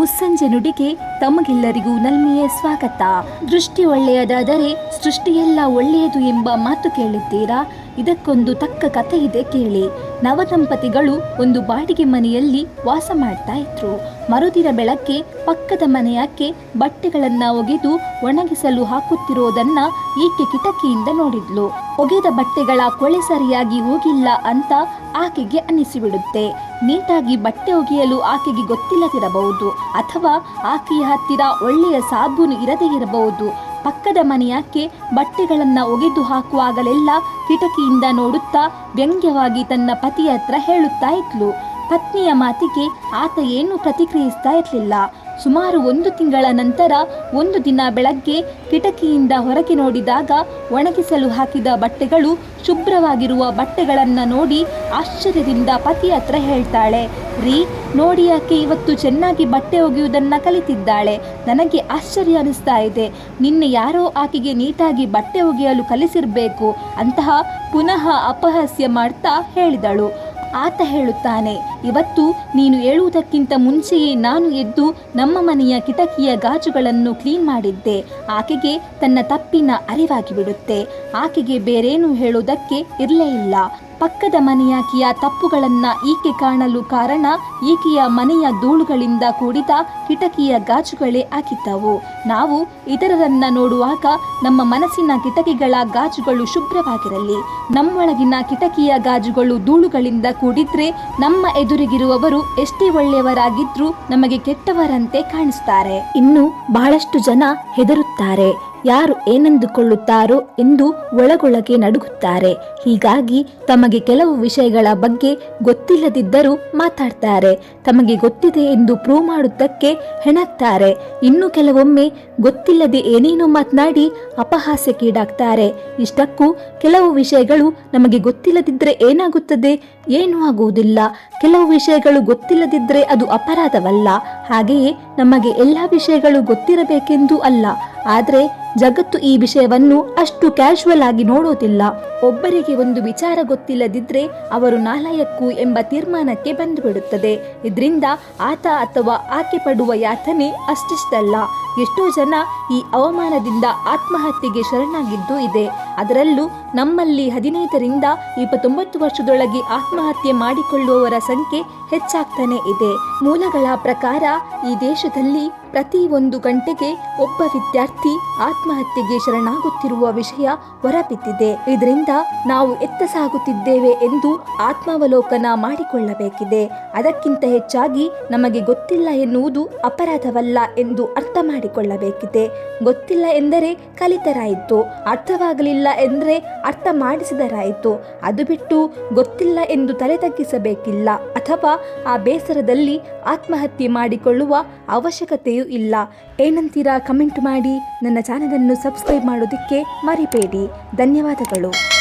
ಮುಸ್ಸಂಜೆ ನುಡಿಗೆ ತಮಗೆಲ್ಲರಿಗೂ ನಲ್ಮೆಯ ಸ್ವಾಗತ. ದೃಷ್ಟಿ ಒಳ್ಳೆಯದಾದರೆ ಸೃಷ್ಟಿಯೆಲ್ಲ ಒಳ್ಳೆಯದು ಎಂಬ ಮಾತು ಕೇಳಿದ್ದೀರಾ ಇದಕ್ಕೊಂದು ತಕ್ಕ ಕಥೆ ಇದೆ ಕೇಳಿ. ನವದಂಪತಿಗಳು ಒಂದು ಬಾಡಿಗೆ ಮನೆಯಲ್ಲಿ ವಾಸ ಮಾಡ್ತಾ ಇದ್ರು. ಮರುದಿನ ಬೆಳಗ್ಗೆ ಪಕ್ಕದ ಮನೆಯಾಕೆ ಬಟ್ಟೆಗಳನ್ನ ಒಗೆದು ಒಣಗಿಸಲು ಹಾಕುತ್ತಿರುವುದನ್ನ ಈಕೆ ಕಿಟಕಿಯಿಂದ ನೋಡಿದ್ಲು. ಒಗೆದ ಬಟ್ಟೆಗಳ ಕೊಳೆ ಸರಿಯಾಗಿ ಹೋಗಿಲ್ಲ ಅಂತ ಆಕೆಗೆ ಅನಿಸಿಬಿಡುತ್ತೆ ನೀಟಾಗಿ ಬಟ್ಟೆ ಒಗೆಯಲು ಆಕೆಗೆ ಗೊತ್ತಿಲ್ಲದಿರಬಹುದು ಅಥವಾ ಆಕೆಯ ಹತ್ತಿರ ಒಳ್ಳೆಯ ಸಾಬೂನು ಇರದೇ ಇರಬಹುದು. ಪಕ್ಕದ ಮನೆಯಾಕೆ ಬಟ್ಟೆಗಳನ್ನ ಒಗೆದು ಹಾಕುವಾಗಲೆಲ್ಲ ಕಿಟಕಿಯಿಂದ ನೋಡುತ್ತಾ ವ್ಯಂಗ್ಯವಾಗಿ ತನ್ನ ಪತಿಯ ಹತ್ರ ಹೇಳುತ್ತಾ ಇದ್ಲು. ಪತ್ನಿಯ ಮಾತಿಗೆ ಆತ ಏನೂ ಪ್ರತಿಕ್ರಿಯಿಸ್ತಾ ಇರಲಿಲ್ಲ. ಸುಮಾರು ಒಂದು ತಿಂಗಳ ನಂತರ ಒಂದು ದಿನ ಬೆಳಗ್ಗೆ ಕಿಟಕಿಯಿಂದ ಹೊರಗೆ ನೋಡಿದಾಗ ಒಣಗಿಸಲು ಹಾಕಿದ ಬಟ್ಟೆಗಳು ಶುಭ್ರವಾಗಿರುವ ಬಟ್ಟೆಗಳನ್ನು ನೋಡಿ ಆಶ್ಚರ್ಯದಿಂದ ಪತಿ ಹತ್ರ ಹೇಳ್ತಾಳೆ, ರೀ, ನೋಡಿ ಆಕೆ ಇವತ್ತು ಚೆನ್ನಾಗಿ ಬಟ್ಟೆ ಒಗೆಯುವುದನ್ನು ಕಲಿತಿದ್ದಾಳೆ. ನನಗೆ ಆಶ್ಚರ್ಯ ಅನಿಸ್ತಾ ಇದೆ. ನಿನ್ನೆ ಯಾರೋ ಆಕೆಗೆ ನೀಟಾಗಿ ಬಟ್ಟೆ ಒಗೆಯಲು ಕಲಿಸಿರಬೇಕು ಅಂತಹ ಪುನಃ ಅಪಹಾಸ್ಯ ಮಾಡ್ತಾ ಹೇಳಿದಳು. ಆತ ಹೇಳುತ್ತಾನೆ, ಇವತ್ತು ನೀನು ಹೇಳುವುದಕ್ಕಿಂತ ಮುಂಚೆಯೇ ನಾನು ಎದ್ದು ನಮ್ಮ ಮನೆಯ ಕಿಟಕಿಯ ಗಾಜುಗಳನ್ನು ಕ್ಲೀನ್ ಮಾಡಿದ್ದೆ. ಆಕೆಗೆ ತನ್ನ ತಪ್ಪಿನ ಅರಿವಾಗಿ ಬಿಡುತ್ತೆ ಆಕೆಗೆ ಬೇರೇನು ಹೇಳುವುದಕ್ಕೆ ಇರಲೇ ಇಲ್ಲ. ಪಕ್ಕದ ಮನೆಯಾಕೆಯ ತಪ್ಪುಗಳನ್ನ ಈಕೆ ಕಾಣಲು ಕಾರಣ ಈಕೆಯ ಮನೆಯ ಧೂಳುಗಳಿಂದ ಕೂಡಿದ ಕಿಟಕಿಯ ಗಾಜುಗಳೇ ಆಗಿದ್ದವು. ನಾವು ಇತರರನ್ನ ನೋಡುವಾಗ ನಮ್ಮ ಮನಸ್ಸಿನ ಕಿಟಕಿಗಳ ಗಾಜುಗಳು ಶುಭ್ರವಾಗಿರಲಿ. ನಮ್ಮೊಳಗಿನ ಕಿಟಕಿಯ ಗಾಜುಗಳು ಧೂಳುಗಳಿಂದ ಕೂಡಿದ್ರೆ ನಮ್ಮ ಎದುರಿಗಿರುವವರು ಎಷ್ಟೇ ಒಳ್ಳೆಯವರಾಗಿದ್ರೂ ನಮಗೆ ಕೆಟ್ಟವರಂತೆ ಕಾಣಿಸ್ತಾರೆ. ಇನ್ನು ಬಹಳಷ್ಟು ಜನ ಹೆದರುತ್ತಾರೆ. ಯಾರು ಏನೆಂದುಕೊಳ್ಳುತ್ತಾರೋ ಎಂದು ಒಳಗೊಳಗೆ ನಡುಗುತ್ತಾರೆ. ಹೀಗಾಗಿ ತಮಗೆ ಕೆಲವು ವಿಷಯಗಳ ಬಗ್ಗೆ ಗೊತ್ತಿಲ್ಲದಿದ್ದರೂ ಮಾತಾಡ್ತಾರೆ. ತಮಗೆ ಗೊತ್ತಿದೆ ಎಂದು ಪ್ರೂವ್ ಮಾಡುವುದಕ್ಕೆ ಹೆಣಕ್ತಾರೆ ಇನ್ನು ಕೆಲವೊಮ್ಮೆ ಗೊತ್ತಿಲ್ಲದೆ ಏನೇನೋ ಮಾತನಾಡಿ ಅಪಹಾಸ್ಯಕ್ಕೀಡಾಗ್ತಾರೆ ಇಷ್ಟಕ್ಕೂ ಕೆಲವು ವಿಷಯಗಳು ನಮಗೆ ಗೊತ್ತಿಲ್ಲದಿದ್ದರೆ ಏನಾಗುತ್ತದೆ? ಏನೂ ಆಗುವುದಿಲ್ಲ. ಕೆಲವು ವಿಷಯಗಳು ಗೊತ್ತಿಲ್ಲದಿದ್ದರೆ ಅದು ಅಪರಾಧವಲ್ಲ. ಹಾಗೆಯೇ ನಮಗೆ ಎಲ್ಲ ವಿಷಯಗಳು ಗೊತ್ತಿರಬೇಕೆಂದು ಅಲ್ಲ. ಆದರೆ ಜಗತ್ತು ಈ ವಿಷಯವನ್ನು ಅಷ್ಟು ಕ್ಯಾಶುವಲ್ ಆಗಿ ನೋಡೋದಿಲ್ಲ. ಒಬ್ಬರಿಗೆ ಒಂದು ವಿಚಾರ ಗೊತ್ತಿಲ್ಲದಿದ್ರೆ ಅವರು ನಾಲಯಕ್ಕು ಎಂಬ ತೀರ್ಮಾನಕ್ಕೆ ಬಂದುಬಿಡುತ್ತದೆ. ಇದರಿಂದ ಆತ ಅಥವಾ ಆಕೆ ಪಡುವ ಯಾತನೆ ಅಷ್ಟಿಷ್ಟಲ್ಲ. ಎಷ್ಟೋ ಜನ ಈ ಅವಮಾನದಿಂದ ಆತ್ಮಹತ್ಯೆಗೆ ಶರಣಾಗಿದ್ದು ಇದೆ. ಅದರಲ್ಲೂ ನಮ್ಮಲ್ಲಿ ಹದಿನೈದರಿಂದ ಇಪ್ಪತ್ತೊಂಬತ್ತು ವರ್ಷದೊಳಗೆ ಆತ್ಮಹತ್ಯೆ ಮಾಡಿಕೊಳ್ಳುವವರ ಸಂಖ್ಯೆ ಹೆಚ್ಚಾಗ್ತಾನೆ ಇದೆ. ಮೂಲಗಳ ಪ್ರಕಾರ ಈ ದೇಶದಲ್ಲಿ ಪ್ರತಿ ಒಂದು ಗಂಟೆಗೆ ಒಬ್ಬ ವಿದ್ಯಾರ್ಥಿ ಆತ್ಮಹತ್ಯೆಗೆ ಶರಣಾಗುತ್ತಿರುವ ವಿಷಯ ಹೊರಬಿದ್ದಿದೆ. ಇದರಿಂದ ನಾವು ಎತ್ತ ಸಾಗುತ್ತಿದ್ದೇವೆ ಎಂದು ಆತ್ಮಾವಲೋಕನ ಮಾಡಿಕೊಳ್ಳಬೇಕಿದೆ. ಅದಕ್ಕಿಂತ ಹೆಚ್ಚಾಗಿ ನಮಗೆ ಗೊತ್ತಿಲ್ಲ ಎನ್ನುವುದು ಅಪರಾಧವಲ್ಲ ಎಂದು ಅರ್ಥ ಮಾಡಿಕೊಳ್ಳಬೇಕಿದೆ. ಗೊತ್ತಿಲ್ಲ ಎಂದರೆ ಕಲಿತರಾಯಿತು. ಅರ್ಥವಾಗಲಿಲ್ಲ ಎಂದರೆ ಅರ್ಥ ಮಾಡಿಸಿದರಾಯಿತು. ಅದು ಬಿಟ್ಟು ಗೊತ್ತಿಲ್ಲ ಎಂದು ತಲೆ ತಗ್ಗಿಸಬೇಕಿಲ್ಲ. ಅಥವಾ ಆ ಬೇಸರದಲ್ಲಿ ಆತ್ಮಹತ್ಯೆ ಮಾಡಿಕೊಳ್ಳುವ ಅವಶ್ಯಕತೆಯೂ ಇಲ್ಲ. ಏನಂತೀರಾ ಕಮೆಂಟ್ ಮಾಡಿ. ನನ್ನ ಚಾನಲನ್ನು ಸಬ್ಸ್ಕ್ರೈಬ್ ಮಾಡೋದಕ್ಕೆ ಮರಿಬೇಡಿ. ಧನ್ಯವಾದಗಳು.